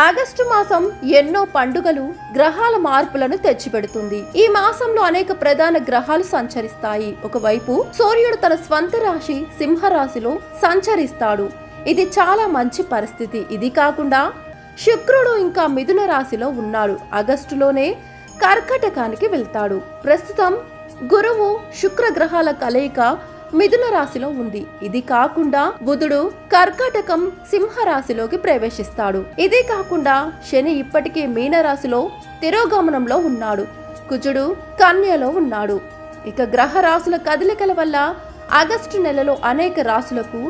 August మాసం ఎన్నో పండుగలు గ్రహాల మార్పులను తెచ్చిపెడుతుంది. ఈ మాసంలో అనేక ప్రధాన గ్రహాలు సంచరిస్తాయి. ఒకవైపు సూర్యుడు తన స్వంత రాశి సింహరాశిలో సంచరిస్తాడు. ఇది చాలా మంచి పరిస్థితి. ఇది కాకుండా శుక్రుడు ఇంకా మిథున రాశిలో ఉన్నాడు. ఆగస్టులోనే కర్కటకానికి వెళ్తాడు. ప్రస్తుతం గురువు శుక్ర గ్రహాల కలయిక మిథున రాశిలో ఉంది. ఇది కాకుండా బుధుడు కర్కాటకం సింహ రాశిలోకి ప్రవేశిస్తాడు. ఇది కాకుండా శని ఇప్పటికే మీన రాశిలో తిరోగమనంలో ఉన్నాడు. కుజుడు కన్యలో ఉన్నాడు. ఇక గ్రహ రాశుల కదలికల వల్ల ఆగస్టు నెలలో అనేక రాశులకు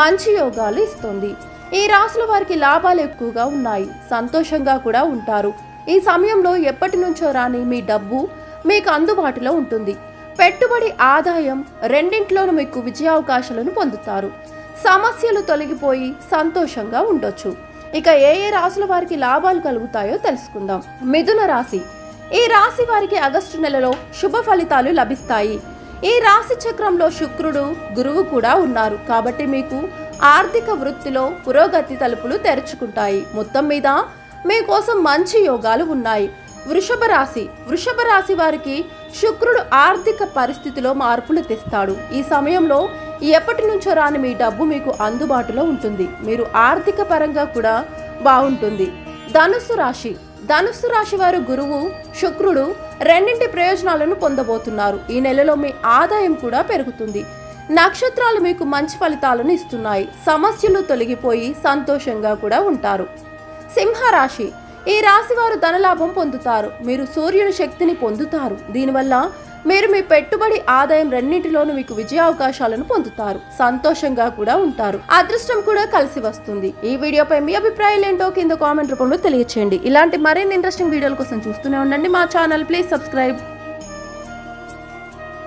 మంచి యోగాలు ఇస్తుంది. ఈ రాశుల వారికి లాభాలు ఎక్కువగా ఉన్నాయి. సంతోషంగా కూడా ఉంటారు. ఈ సమయంలో ఎప్పటి నుంచో రాని మీ డబ్బు మీకు అందుబాటులో ఉంటుంది. పెట్టుబడి ఆదాయం రెండింటిలోనూ మీకు విజయావకాశాలను పొందుతారు. సమస్యలు తొలగిపోయి సంతోషంగా ఉండొచ్చు. ఇక ఏ ఏ రాశుల వారికి లాభాలు కలుగుతాయో తెలుసుకుందాం. మిథున రాశి. ఈ రాశి వారికి ఆగస్టు నెలలో శుభ ఫలితాలు లభిస్తాయి. ఈ రాశి చక్రంలో శుక్రుడు గురువు కూడా ఉన్నారు. కాబట్టి మీకు ఆర్థిక వృత్తిలో పురోగతి తలుపులు తెరుచుకుంటాయి. మొత్తం మీద మీకోసం మంచి యోగాలు ఉన్నాయి. వృషభ రాశి. వృషభ రాశి వారికి శుక్రుడు ఆర్థిక పరిస్థితిలో మార్పులు తెస్తాడు. ఈ సమయంలో ఎప్పటి నుంచో రాని మీ డబ్బు మీకు అందుబాటులో ఉంటుంది. మీరు ఆర్థిక పరంగా కూడా బాగుంటుంది. ధనుస్సు రాశి. ధనుస్సు రాశి వారు గురువు శుక్రుడు రెండింటి ప్రయోజనాలను పొందబోతున్నారు. ఈ నెలలో మీ ఆదాయం కూడా పెరుగుతుంది. నక్షత్రాలు మీకు మంచి ఫలితాలను ఇస్తున్నాయి. సమస్యలు తొలగిపోయి సంతోషంగా కూడా ఉంటారు. సింహరాశి. ఈ రాశి వారు ధనలాభం పొందుతారు. మీరు సూర్యుని శక్తిని పొందుతారు. దీనివల్ల మీరు మీ పెట్టుబడి ఆదాయం రెండింటిలోనూ మీకు విజయ అవకాశాలను పొందుతారు. సంతోషంగా కూడా ఉంటారు. అదృష్టం కూడా కలిసి వస్తుంది. ఈ వీడియోపై మీ అభిప్రాయాలు ఏంటో కింద కామెంట్ రూపంలో తెలియచేయండి. ఇలాంటి మరిన్ని ఇంట్రెస్టింగ్ వీడియోల కోసం చూస్తూనే ఉండండి. మా ఛానల్ ప్లీజ్ సబ్స్క్రైబ్.